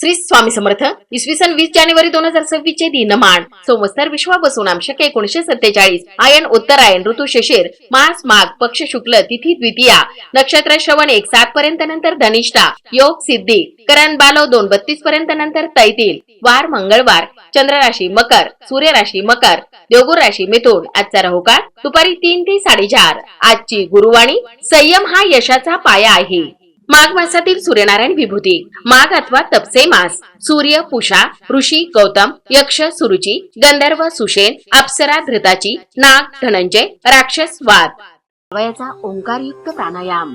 श्री स्वामी समर्थ इसवी सन वीस जानेवारी दोन हजार सव्वीस चे दिनमान संवत्सर विश्वा बसून आमशक एकोणीशे सत्तेचाळीस. आयन उत्तरायण ऋतू शिशिर मास माघ पक्ष शुक्ल तिथी द्वितीया. नक्षत्र श्रवण एक सात पर्यंत नंतर धनिष्ठा. योग सिद्धी. करण बालव दोन बत्तीस पर्यंत नंतर तैतील. वार मंगळवार. चंद्र राशी मकर. सूर्य राशी मकर. देवगुर राशी मिथुन. आजचा राहुकाळ दुपारी तीन ते साडेचार. आजची गुरुवाणी संयम हा यशाचा पाया आहे. माघ मासातील सूर्यनारायण विभूती. माघ अथवा तपसे मास. सूर्य पुषा ऋषी गौतम यक्ष सुरुची गंधर्व सुशेन अप्सरा धृताची नाग धनंजय राक्षस वाद. वयाचा ओंकारयुक्त प्राणायाम.